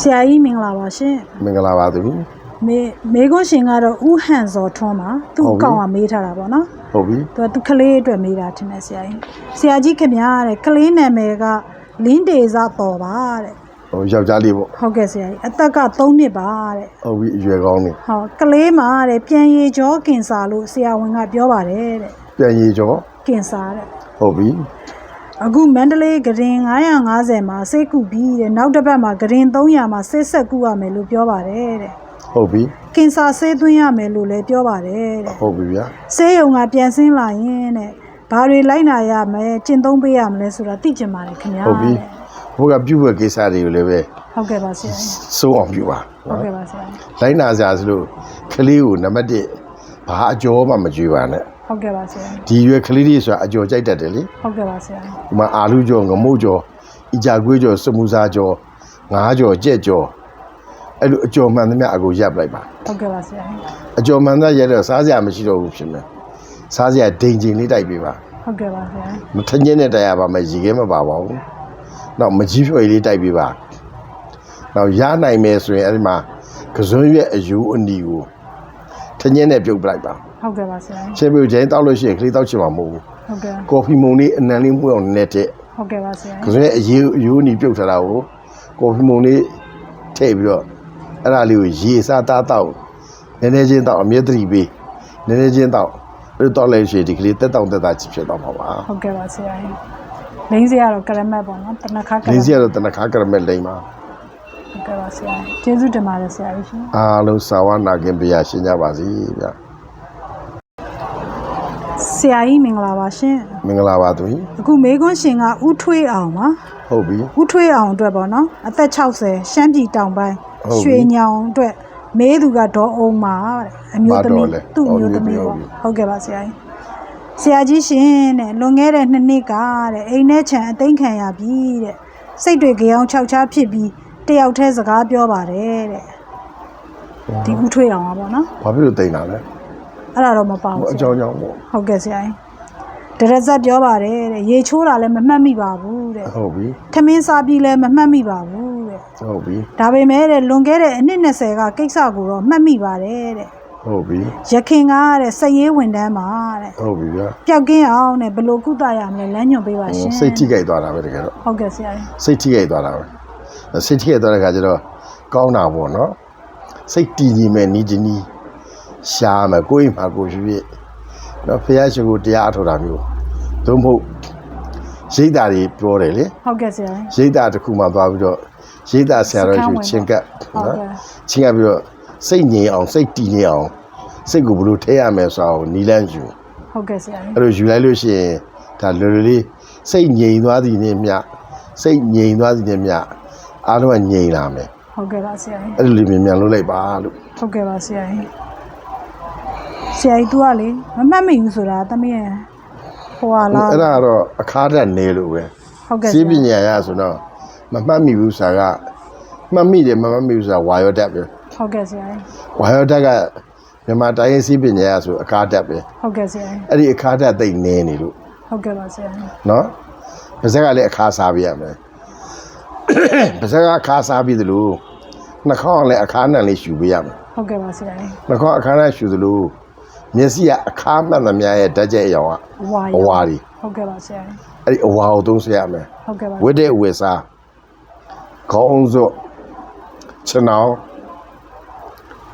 ဆရာကြီးမင်္ဂလာပါရှင်မင်္ဂလာပါသမီးမေမေကွန်းရှင်ကတော့ဥဟန်စော်ထွန်းပါသူ့ဟုတ်အပြီကောင့်ကမေးထားတာပေါ့နော်ဟုတ်ပြီသူကသူကလေးအတွက်မေးတာထင်တယ်ဆရာကြီးဆရာကြီးခင်ဗျာတဲ့ကလေးနာမည်ကလင်းဒေဇပေါ်ပါတဲ့ဟိုယောက်ျားလေးပေါ့ဟုတ်ကဲ့ဆရာကြီးအသက်က3နှစ်ပါတဲ့ဟုတ်ပြီအရွယ်ကောင်းနေဟောကလေးမှာတဲ့ပြန်ရည်ကြောကင်ဆာလို့ဆရာဝန်ကပြောပါတယ်တဲ့ပြန်ရည်ကျော်ကင်ဆာတဲ့ဟုတ်ပြီ အခုမန္တလေးဂရင်950မှာစိတ်ကုပြီးတဲ့နောက်တစ်ပတ်မှာဂရင်300မှာစိတ်ဆက်ကုရမယ်လို့ပြောပါတယ်တဲ့ဟုတ်ပြီကင်ဆာဆေးသွင်းရမယ်လို့လည်းပြောပါတယ်တဲ့ဟုတ်ပြီဗျာဆေးရုံကပြန်ဆင်းလာရင်တဲ့ဘာတွေလိုက်နာရမလဲကျင့်သုံးပေးရမလဲဆိုတာသိချင်ပါတယ်ခင်ဗျာဟုတ်ပြီတဲ့ဘိုးကပြုတ်ဝဲကိစ္စတွေကိုလည်းပဲဟုတ်ကဲ့ပါဆရာကြီးစိုးအောင်ပြုပါဟုတ်ကဲ့ပါဆရာကြီးလိုင်းနာစရာဆိုလို့ကလေးကိုနံပါတ်1ဘာအကျော်မှမကြွေးပါနဲ့ ဟုတ်ကဲ့ပါဆရာကြီးဒီရွယ်ကလေးတွေဆိုတာအကျော်ကြိုက်တတ်တယ်လေဟုတ်ကဲ့ပါဆရာကြီးဒီမှာအာလူကျော်ငမုတ်ကျော်အကြကွေးကျော်စမူစာကျော်ငါးကျော်ကြက်ကျော်အဲ့လိုအကျော်မှန်သမျှအကိုရပ်ပလိုက်ပါဟုတ်ကဲ့ပါဆရာကြီးအကျော်မှန်သားရက်တော့စားစရာမရှိတော့ဘူးဖြစ်မယ်စားစရာဒိန်ကျင်လေးတိုက်ပေးပါဟုတ်ကဲ့ပါဆရာကြီးမထင်းချင်းနဲ့တိုက်ရပါမယ်ရေခဲမပါပါဘူး။နောက်မကြီးဖြွေလေးတိုက်ပေးပါ။နောက်ရနိုင်မယ်ဆိုရင်အဲ့ဒီမှာကစွန်းရွက်အယူအနီကိုထင်းချင်းနဲ့ပြုတ်ပလိုက်ပါဟုတ်ကဲ့ပါဆရာကြီး။ချင်းပြုတ်ချင်းတောက်လို့ရှိရင်ကလေးတောက်ချင်မှာမဟုတ်ဘူးဟုတ်ကဲ့။ကော်ဖီမုန်လေးအနံလေးမှုအောင်နဲ့တဲ့ဟုတ်ကဲ့ပါဆရာကကြီးစွန်းရွက်အယူအယူအနီပြုတ်ထားတာကိုကော်ဖီမုန်လေးထည့်ပြီးတော့အဲ့ဒါလေးကိုရေစားသားတောက်နည်းနည်းချင်းတောက်အမြဲတည်းပေးနည်းနည်းချင်းတောက်အဲ့တော့လည်းရှိရင်ဒီကလေးတက်တောင့်တက်တာချစ်ဖြစ်တော့မှာပါဟုတ်ကဲ့ပါဆရာကြီးလိမ့်စရာတော့ကရမတ်ပေါ့နော်တနခါကရ။လမင်းတ်စီကတော့တနခါကရမက်လိမ့်ပါဟုတ်ကဲ့ပါဆရာကြီးကျေးဇူးတင်ပါတယ်ဆရာကြီးရှင်အားလုံးစာဝနာခင်ပြရရှင်းကြပါစေဗျာဆ ရာကြီးမင်္ဂလာပါရှင်မင်္ဂလာပါသူကြီးအခုမေကွန်းရှင်ကဥထွေးအောင်ပါဟုတ်ပြီဥထွေးအောင်အတွက်ပေါ့နော်အသက်60ရှမ်းပြည်တောင်ပိုင်းဟုတ်ပြီရွှေညောင်အတွက်မေးသူကဒေါ်အောင်ပါတဲ့အမျိုးသမီးဘာဒေါ်လဲသူ့အမျိုးသမီးဟုတ်ပေါ့ပြီဟုတ်ကဲ့ပါဆရာကြီးဆရာကြီးရှင်တဲ့လွန်ခဲ့တဲ့နှစ်နှစ်ကတဲ့အိမ်ထဲခြံအသိမ်းခံရပြီတဲ့စိတ်တွေကြောင်ခြောက်ခြားဖြစ်ပြီးတယောက်တည်းစကားပြောပါတယ်တဲ့ဒီဥထွေးအောင်ပါပေါ့နော်ဘာဖြစ်လို့တိန်တာလဲ အဲ့ဒါတော့မပါဘူးအဆရာကြောင်းကြောင့်ပေါ့ဟုတ်ကဲ့ဆရာကြီးဒရက်ဇက်ပြောပါတယ်တဲ့ရေချိုးတာလည်းမမှတ်မိပါဘူးတဲ့ဟုတ်ပြီထမင်းစားပြီးလည်းမမှတ်မိပါဘူးတဲ့ဟုတ်ပြီဒါပေမဲ့တဲ့လွန်ခဲ့တဲ့အနှစ်20ကကိစ္စကိုတော့မှတ်မိပါတယ်တဲ့ဟုတ်ပြီရခင်ကတဲ့စက်ရေးဝန်တန်းမှာတဲ့ဟုတ်ပြီဗျာပျောက်ကင်းအောင်တဲ့ဘယ်လို့ကုသရမလဲလမ်းညွှန်ပေးပါရှင်စိတ်ထိခိုက်သွားတာပဲတကယ်တော့ဟုတ်ကဲ့ဆရာကြီးစိတ်ထိခိုက်သွားတာပဲစိတ်ထိခိုက်သွားတဲ့ခါကျတော့ကောင်းတာပေါ့နော်စိတ်တည်ငြိမ်မဲ့နီးတနီး ရှားမယ်ကိုယ်အိမ်မှာကိုယ်ရှိဖြစ်နော်ဖះရှင်ကိုတရားအထောက်တာမျိုးသို့မဟုတ်ရိတ်တာတွေပြောတယ်လေဟုတ်ကဲ့ဆရာကြီးရိတ်တာတစ်ခုမှသွားပြီးတော့ရိတ်တာဆရာတော်ယူချင်းကပ်ဟုတ်နော်ကဲ့ချင်းကပ်ပြီးတော့စိတ်ငြိမ်အောင်စိတ်တည်ငြိမ်အောင်စိတ်ကိုဘယ်လိုထည့်ရမယ်ဆိုတော့နီလန်းယူဟုတ်ကဲ့ဆရာကြီးအဲ့လိုယူလိုက်လို့ရှိရင်ဒါလွယ်လွယ်လေးစိတ်ငြိမ်သွားသည်နဲ့မျှစိတ်ငြိမ်သွားသည်နဲ့မျှအားလုံးကငြိမ်လာမယ်ဟုတ်ကဲ့ပါဆရာကြီးအဲ့လိုလေးမြန်မြန်လုပ်လိုက်ပါလို့ဟုတ်ကဲ့ပါဆရာကြီး ဆရာကြီး तू ကလေမမှတ်မိဘူးဆိုတာသမီးရဲ့ဟိုဟာလားအဲ့ဒါကတော့အခါတက်နေလို့ပဲဟုတ်ကဲ့ဆစီးပရာညာရဆိုတော့မမှတ်မိဘူးဆိုတာကမှတ်မိတယ်မမှတ်မိဘူးဆိုတာဝါယောဓာတ်ပဲဟုတ်ကဲ့ဆရာကြီးဝါယောဓာတ်ကမြန်မာတိုင်းရင်းစီးပညာရဆိုအခါတက်ပဲဟုတ်ကဲ့ဆရာကြီးအဲ့ဒီအခါတက်သိမ့်နေနေလို့ဟုတ်ကဲ့ပါဆရာကြီးနော်ပါဇက်ကလည်းအခါစားပြရမယ်ပါဇက်ကအခါစားပြီးသလိုနှာခေါင်းကလည်းအခါနဲ့လေးရှူပေးရမယ်ဟုတ်ကဲ့ပါဆရာကြီးနှာခေါင်းအခါနဲ့ရှူသလို မျက်စိကအခါမှန်သမျှရဲ့ဓာတ်ကြဲအရောင်ကဝါအဝါတွေဟုတ်ကဲ့ပါဆရာကြီးအဲ့ဒီအဝါကိုသုံးစရမယ်ဟုတ်ကဲ့ပါဝတ်တဲ့ဝတ်စားခေါင်းစွပ်ခြေနှောင်း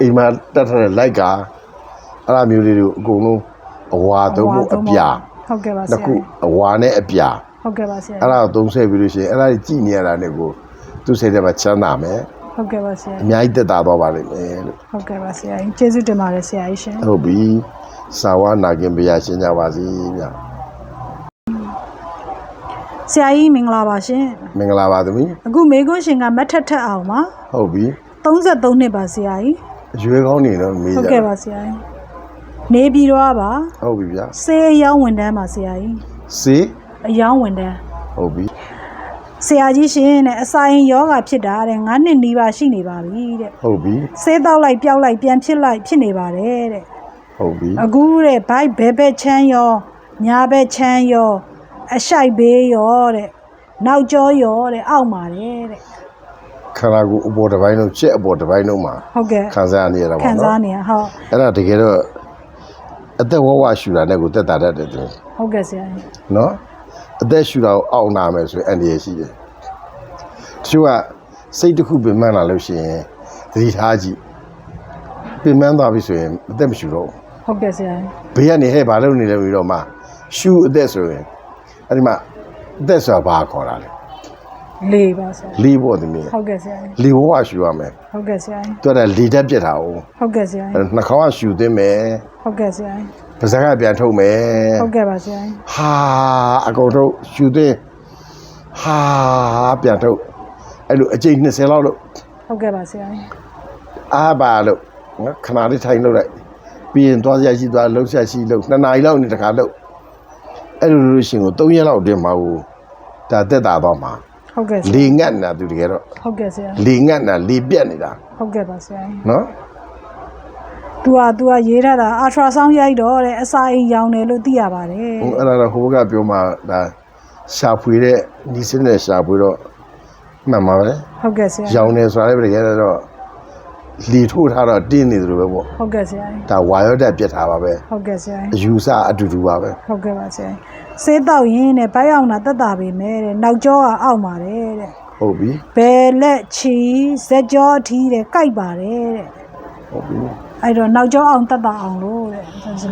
အိမ်မှာတက်ထားတဲ့လိုက်ကအဲ့လိုမျိုးလေးတွေအကုန်လုံးအဝါသုံးဖို့အပြာဟုတ်ကဲ့ပါဆတစ်ရာခုကြီးအဝါနဲ့အပြာဟုတ်ကဲ့ပါဆရာအဲ့ဒါကိုသုံးဆက်ပြီးလို့ရှိရင်အဲ့ဒါကြီးကြည်နေရတာနဲ့ကိုသူ့စိတ်ထဲမှာချမ်းသာမယ် ဟုတ်ကဲ့ပါဆရာအများကြီးတက်တာတော့ပါလိမ့်မယ်လို့ဟုတ်ကဲ့ပါဆရာကြီးကျေးဇူးတင်ပါတယ်ဆရာကြီးရှင်ဟုတ်ပြီစာဝနာခင်ဘုရားရှင်းကြပါစေဗျာဆရာကြီးမင်္ဂလာပါရှင်မင်္ဂလာပါသမီးအခုမေကွန်းရှင်ကမတ်ထက်ထက်အောင်ပါဟုတ်ပြီ33နှစ်ပါဆရာကြီးအရွယ်ကောင်းနေတော့မေးဟုတ်ကြကဲ့ပါဆရာကြီးနေပြီးတော့ပါဟုတ်ပြီဗျာစေးအယောင်းဝန်တန်းပါဆရာကြီးစေးအယောင်းဝန်တန်းဟုတ်ပြီ ဆရာကြီးရှင်တဲ့အစာရင်ယောဂဖြစ်တာတဲ့9နှစ်နီးပါးရှိနေပါပြီတဲ့ဟုတ်ပြီဆေးတော့လိုက်ပျောက်လိုက်ပြန်ဖြစ်လိုက်ဖြစ်နေပါတယ်တဲ့ဟုတ်ပြီအခုတဲ့ဘိုက်ဘဲဘဲချမ်းရောညာဘဲချမ်းရောအရှိုက်ဘေးရောတဲ့နောက်ကျောရောတဲ့အောက်မှာတဲ့တဲ့ခန္ဓာကိုယ်အပေါ်တစ်ပိုင်းလုံးချက်အပေါ်တစ်ပိုင်းလုံးမှာဟုတ်ကဲ့ခံစားနေရတာခံပေါ့စားနော်နေရဟုတ်အဲ့ဒါတကယ်တော့အသက်ဝဝရှူတာနဲ့ကိုတက်တာတတ်တယ်သူဟုတ်ကဲ့ဆရာကြီးနော် အသက်ရှူတာကိုအောက်နာမယ်ဆိုရင်အန္တရာယ်ရှိတယ်တချို့ကစိတ်တစ်ခုပင်ပန်းလာလို့ရှိရင်သတိထားကြည့်ပင်ပန်းသွားပြီဆိုရင်အသက်မရှူတော့ဘူးဟုတ်ကဲ့ဆရာကြီးဘေးကနေဟဲ့ဘာလုပ်နေလဲပြီးတော့မှရှူအသက်ဆိုရင်အဲ့ဒီမှာအသက်ဆိုတာဘာခေါ်တာလဲလေးပါဆရာကြီးလေးဖို့သမီးဟုတ်ကဲ့ဆရာကြီးလေးဘဝရှူရမယ်ဟုတ်ကဲ့ဆရာကြီးသူကလေဓာတ်ပြက်တာ哦ဟုတ်ကဲ့ဆရာကြီးနှာခေါင်းကရှူသွင်းမယ်ဟုတ်ကဲ့ဆရာကြီး ပါးစပ်ကပြန်ထုတ်မယ်ဟုတ်ကဲ့ပါဆရာကြီးဟာအကုန်ထုတ်ရှူသွင်းဟာပြန်ထုတ်အဲ့လိုအကျိတ်20လောက်လို့ဟုတ်ကဲ့ပါဆရာကြီးအားပါလို့နော်ခဏလေးထိုင်လို့လိုက်ပြီးရင်သွားစရာရှိသွားလှုပ်ရှားရှိလှုပ်နှစ်နာရီလောက်နေတခါလှုပ်အဲ့လိုလို့ရှိရင်ကို3ရက်လောက်အတွင်းမှာဟိုဒါတက်တာတော့မှာဟုတ်ကဲ့ဆရာလေငတ်နေတာသူတကယ်တော့ဟုတ်ကဲ့ဆရာလေငတ်နေတာလေပြက်နေတာဟုတ်ကဲ့ပါဆရာကြီးနော် သူကသူကရေးထားတာအာထရာဆောင်းရိုက်တော့တဲ့အစာအိမ်ရောင်တယ်လို့သိရပါတယ်ဟိုအဲ့ဒါတော့ဟိုဘက်ကပြောမှဒါရှာဖွေတဲ့ညီစင်းနဲ့ရှာဖွေတော့မှန်ပါပဲဟုတ်ကဲ့ဆရာရောင်တယ်ဆိုတာလည်းပြရတော့လီထိုးထားတော့တင်းနေသလိုပဲပေါ့ဟုတ်ကဲ့ဆရာဒါဝါရော့တက်ပြက်ထားပါပဲဟုတ်ကဲ့ဆရာအယူဆအတူတူပါပဲဟုတ်ကဲ့ပါဆရာဆေးတောက်ရင်းနဲ့ဘိုက်အောင်တာတက်တာပဲမဲ့တဲ့နောက်ကျောကအောက်ပါတယ်တဲ့ဟုတ်ပြီဘယ်လက်ချီဇက်ကြောထီးတဲ့ကြိုက်ပါတယ်တဲ့ဟုတ်ပြီ အဲ့တော့နောက်ကျောအောင်တက်တာအောင်လို့တဲ့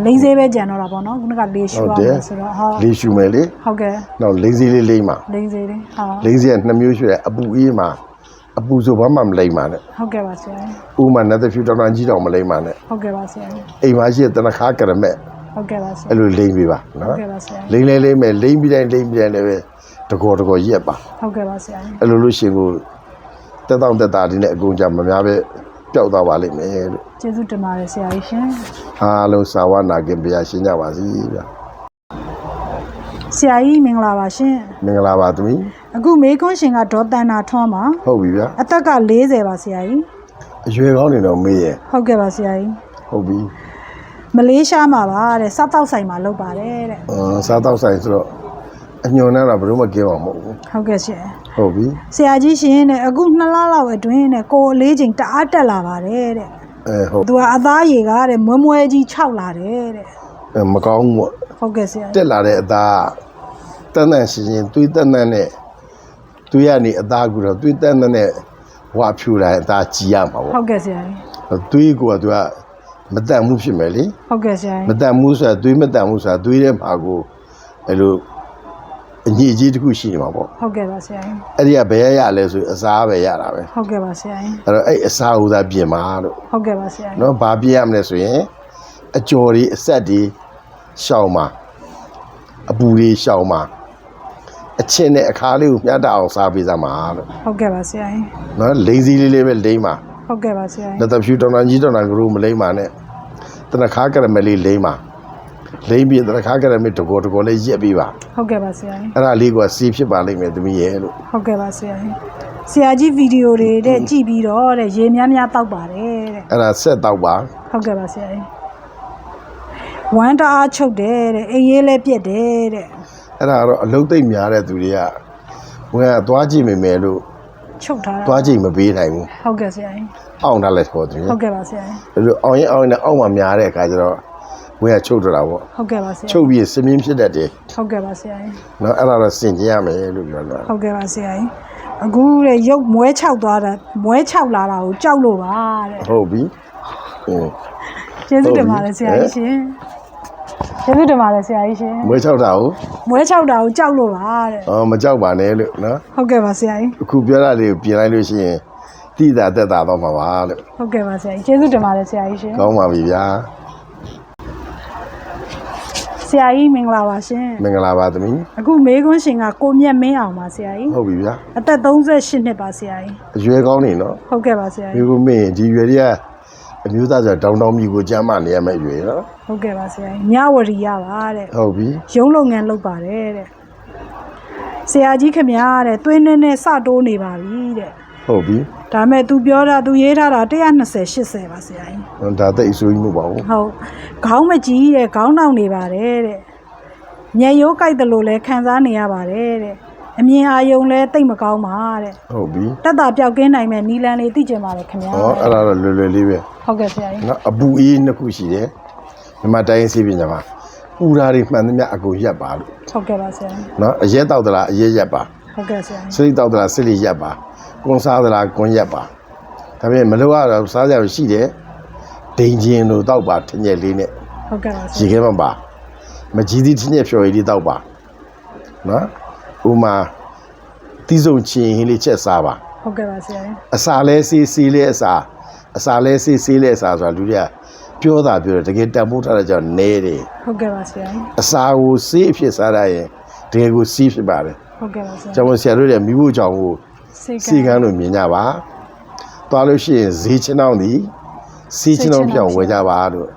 လိမ့်သေးပဲကြံတော့တာပေါ့နော်ခုနကလေးရှူဟုတ်ရတယ်မယ်ဆိုတော့ဟုတ်လေးရှူမယ်လေဟုတ်ကဲ့နောက်လိမ့်စီလေးလိမ့်မှာလိမ့်သေးတယ်ဟုတ်လိမ့်စီကနှစ်မျိုးရှိတယ်အပူအေးမှာအပူဆိုဘာမှမလိမ့်ပါနဲ့ဟုတ်ကဲ့ပါဆရာကြီးဥမာနဲ့တဖြူတော်တော်ကြီးတော့မလိမ့်ပါနဲ့ဟုတ်ကဲ့ပါဆရာကြီးအိမ်မှာရှိတဲ့တနခါကရမက်ဟုတ်ကဲ့ပါဆရာအဲ့လိုလိမ့်ပေးပါဟုတ်နော်ကဲ့ပါဆရာလိမ့်လဲလိမ့်မယ်လိမ့်ပြီးတိုင်းလိမ့်ပြီးတိုင်းလည်းပဲတကောတကောရက်ပါဟုတ်ကဲ့ပါဆရာကြီးအဲ့လိုလို့ရှိရင်ကိုတက်တောင့်တက်တာဒီနဲ့အကုန်ကြမများပဲ ပျောက်သွားပါလိမ့်မယ်လို့ကျေးဇူးတင်ပါတယ်ဆရာကြီးရှင်အားလုံးစာဝနာခင်ဘုရားရှင်းကြပါစီဗျာဆရာကြီးမင်္ဂလာပါရှင်မင်္ဂလာပါသမီးအခုမေခွန်းရှင်ကဒေါ်တန်နာထွန်းပါဟုတ်ပြီဗျာအသက်က40ပါဆရာကြီးအရွယ်ကောင်းနေတော့မေးရဲ့ဟုတ်ကဲ့ပါဆရာကြီးဟုတ်ပြီမလေးရှားမှာပါတဲ့စားတောက်ဆိုင်မှာလုပ်ပါတယ်တဲ့အင်းစားတော့ဆိုင်ဆိုတော့အညွန်နဲ့တော့ဘယ်လိုမှကင်းအောင်မဟုတ်ဘူးဟုတ်ကဲ့ရှင် ဟုတ်ပြီဆရာကြီးရှင်တဲ့အခုနှစ်လလောက်အတွင်းတဲ့ကိုယ်အလေးချိန်တအားတက်လာပါတယ်တဲ့အဲဟုတ်သူကအသားရည်ကတဲ့မွဲမွဲကြီး6လာတယ်တဲ့အဲမကောင်းဘူးပေါ့ဟုတ်ကဲ့ဆရာကြီးတက်လာတဲ့အသားတန်တန်ရှင်ရှင်သွေးတန်တန်နဲ့သွေးရနေအသားကူတော့သွေးတန်တန်နဲ့ဝါဖြူလာတဲ့အသားကြီးရမှာပေါ့ဟုတ်ကဲ့ဆရာကြီးသွေးကိုကသူကမတန်မှုဖြစ်မယ်လေဟုတ်ကဲ့ဆရာမကြီးတန်မှုဆိုတာသွေးမတန်မှုဆိုတာသွေးထဲမှာကိုအဲ့လို အညစ်အကြေးတစ်ခုရှိနေမှာပေါ့ဟုတ်ကဲ့ပါဆရာကြီးအဲ့ဒီကဘယ်ရရလဲဆိုရင်အစားပဲရတာပဲဟုတ်ကဲ့ပါဆရာကြီးအဲ့တော့အဲ့အစားဥသာပြင်ပါလို့ဟုတ်ကဲ့ပါဆရာကြီးနော်ဘာပြင်ရမလဲဆိုရင်အကျော်တွေအဆက်တွေရှောင်းပါအပူတွေရှောင်းပါအချင်းနဲ့အခါလေးကိုမျှတအောင်စားပေးစမ်းပါလို့ဟုတ်ကဲ့ပါဆရာကြီးနော်လိမ့်စီလေးလေးပဲလိမ့်ပါဟုတ်ကဲ့ပါဆရာကြီးလက်တဖြူတောင်တန်ကြီးတောင်တန်ကလေးမလိမ့်ပါနဲ့တနခါကရမလေးလိမ့်ပါ လိမ့်ပြီးတနခါကရမတကောတကောလေးရက်ပြီးပါဟုတ်ကဲ့ပါဆရာကြီးအဲ့ဒါလေးကစီးဖြစ်ပါလိမ့်မယ်သမီးရဲ့လို့ဟုတ်ကဲ့ပါဆရာကြီးဆရာကြီးဗီဒီယိုတွေတဲ့ကြည့်ပြီးတော့တဲ့ရေများများတောက်ပါတယ်တဲ့အဲ့ဒါဆက်တော့ပါဟုတ်ကဲ့ပါဆရာကြီးဝမ်းတအားချုပ်တယ်တဲ့အိမ်ရေးလဲပြက်တယ်တဲ့အဲ့ဒါကတော့အလုံးသိမ့်များတဲ့သူတွေကဝင်ကသွားကြည့်မိမယ်လို့ချုပ်ထားတာသွားကြည့်မပေးနိုင်ဘူးဟုတ်ကဲ့ဆရာကြီးအောင့်တာလည်းခေါ်တယ်ဟုတ်ကဲ့ပါဆရာကြီးအဲ့လိုအောင်ရင်အောင်ရင်နဲ့အောက်မှာများတဲ့အခါကျတော့ ဝင်ကချုပ်တော့တာပေါ့ဟုတ်ကဲ့ပါဆရာချုပ်ပြီးစမင်းဖြစ်တတ်တယ်ဟုတ်ကဲ့ပါဆရာကြီးနော်အဲ့ဒါတော့စင်ကြင်ရမယ်လို့ပြောတာဟုတ်ကဲ့ပါဆရာကြီးအခုတဲ့ရုပ်မွဲ6သွားတာမွဲ6လာတာကိုကြောက်လို့ပါတဲ့ဟုတ်ပြီအင်းကျေးဇူးတင်ပါတယ်ဆရာကြီးရှင်ကျေးဇူးတင်ပါတယ်ဆရာကြီးရှင်မွေးချောက်တာကိုမွဲ6တာကိုကြောက်လို့ပါတဲ့အော်မကြောက်ပါနဲ့လို့နော်ဟုတ်ကဲ့ပါဆရာကြီးအခုပြောတာလေးကိုပြင်လိုက်လို့ရှိရင်တိတာတက်တာတော့မှာပါလို့ဟုတ်ကဲ့ပါဆရာကြီးကျေးဇူးတင်ပါတယ်ဆရာကြီးရှင်ကောင်းပါပြီဗျာဆ ရာကြီးမင်္ဂလာပါရှင်မင်္ဂလာပါသမီးအခုမေခွန်းရှင်ကကိုမြတ်မင်းအောင်ပါဆရာကြီးဟုတ်ပြီဗျာအသက်38နှစ်ပါဆရာကြီးအရွယ်ကောင်းနေနော်ဟုတ်ကဲ့ပါဆရာဒီကြီးကုမင်းဒီရွယ်တွေကအမျိုးသားဆိုတောင်းတောင်းမြူကိုကြမ်းမှနေရမယ့်ရွယ်နော်ဟုတ်ကဲ့ပါဆရာကြီးညဝရီရပါတဲ့ဟုတ်ပြီရုံးလုပ်ငန်းလုပ်ပါတယ်တဲ့ဆရာကြီးခမရတဲ့သွေးနဲ့နဲ့စတိုးနေပါပြီတဲ့ ဟုတ်ပြီဒါမဲ့ तू ပြောတာ तू ရေးထားတာ120 80ပါဆရာကြီးဟွန်းဒါသိအဆိုးကြီးမဟုတ်ပါဘူးဟုတ်ခေါင်းမကြီးတဲ့ခေါင်းနှောင်နေပါတယ်တဲ့ညက်ရိုးကြိုက်တယ်လို့လဲခံစားနေရပါတယ်တဲ့အမြင်အာယုံလဲတိတ်မကောင်းပါတဲ့ဟုတ်ပြီတက်တာပြောက်ကင်းနိုင်မဲ့နီလန်လေးသိကျင်ပါတယ်ခင်ဗျာဟောအဲ့ဒါတော့လွယ်လွယ်လေးပဲဟုတ်ကဲ့ဆရာကြီးနော်အပူအေးနှစ်ခုရှိတယ်မြန်မာတိုင်းစီးပညာမှာပူဓာတွေမှန်သမျှအကုန်ရက်ပါလို့ဟုတ်ကဲ့ပါဆရာကြီးနော်အရက်တောက်သလားအရက်ရက်ပါဟုတ်ကဲ့ဆရာကြီးစိတ်တောက်သလားစိတ်လေးရက်ပါ ကွန်စားသလားကွန်ရက်ပါဒါပေမဲ့မလို့ရတော့စားကြရရှိတယ်ဒိန်ကျင်တို့တောက်ပါထညက်လေးနဲ့ဟုတ်ကဲ့ပါဆရေရာခဲမပါမကြီးသီးထညက်ဖြော်ရည်လေးတောက်ပါနော်ဥမာတီးစုံချင်းဟင်းလေးချက်စားပါဟုတ်ကဲ့ပါဆရာကြီးအစာလဲစီးစီးလဲအစာအစာလဲစီးစီးလဲအစာဆိုတာလူတွေကပြောတာပြောတယ်တကယ်တန်ဖိုးထားတဲ့ကြောင့်နဲတယ်ဟုတ်ကဲ့ပါဆရာကြီးအစာကိုစီးအဖြစ်စားရရင်တကယ်ကိုစီးဖြစ်ပါတယ်ဟုတ်ကဲ့ပါဆရာကျွန်တော်ဆရာတို့တွေမိဖို့ကြောင့်ကို စိတ်စီကန်းလို့မြင်ကြပါသွားလို့ရှိရင်ဈေးချင်းအောင်ဒီစီးချင်းအောင်ပြောင်းဝယ်ကြပါလို့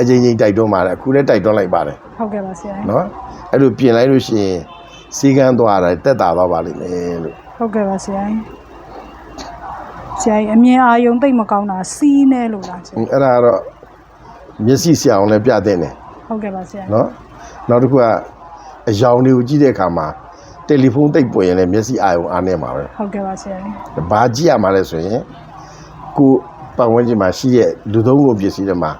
အချိန်ချင်းတိုက်တွန်းပါတယ်အခုလည်းတိုက်တွန်းလိုက်ပါတယ်ဟုတ်ကဲ့ပါဆရာကြီးနော်အဲ့လိုပြင်လိုက်လို့ရှိရင်စီကန်းသွားတာတက်တာသွားပါလိမ့်မယ်လို့ဟုတ်ကဲ့ပါဆရာကြီးဆရာကြီးအမြင်အာယုံတိတ်မကောင်းတာစီးနေလို့လားဆရာအဲ့ဒါကတော့မျက်စိဆရာအောင်လည်းပြတဲ့တယ်ဟုတ်ကဲ့ပါဆရာကြီးနော်နောက်တစ်ခုကအယောင်တွေကိုကြည့်တဲ့အခါမှာ တယ်လီဖုန်းတိတ်ပွင့်ရင်လည်းမျက်စိအာရုံအားနေမှာပဲဟုတ်ကဲ့ပါဆရာကြီး။ဘာကြည့်ရမှာလဲဆိုရင်ကိုယ်ပတ်ဝန်းကျင်မှာရှိတဲ့လူသုံးကုန်ပစ္စည်းတွေမှာ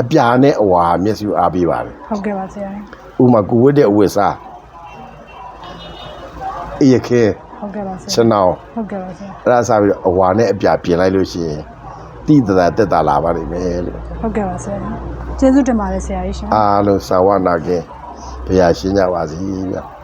အပြာနဲ့အဝါမျက်စိကိုအားပေးပါတယ်ဟုတ်ကဲ့ပါဆရာကြီး။ဥပမာကိုဝတ်တဲ့အဝတ်စားအရခဲဟုတ်ကဲ့ပါဆခြရာနောင်ဟုတ်ကဲ့ပါဆရာအဲ့ဒါစားပြီးတော့အဝါနဲ့အပြာပြင်လိုက်လို့ရှိရင်တိတသာတက်တာလာပါလိမ့်မယ်လို့ဟုတ်ကဲ့ပါဆရာကြီးကျေးဇူးတင်ပါတယ်ဆရာကြီးရှင်အားလုံးသာဝနာကင်ဘုရားရှင်းကြပါစေဗျာ။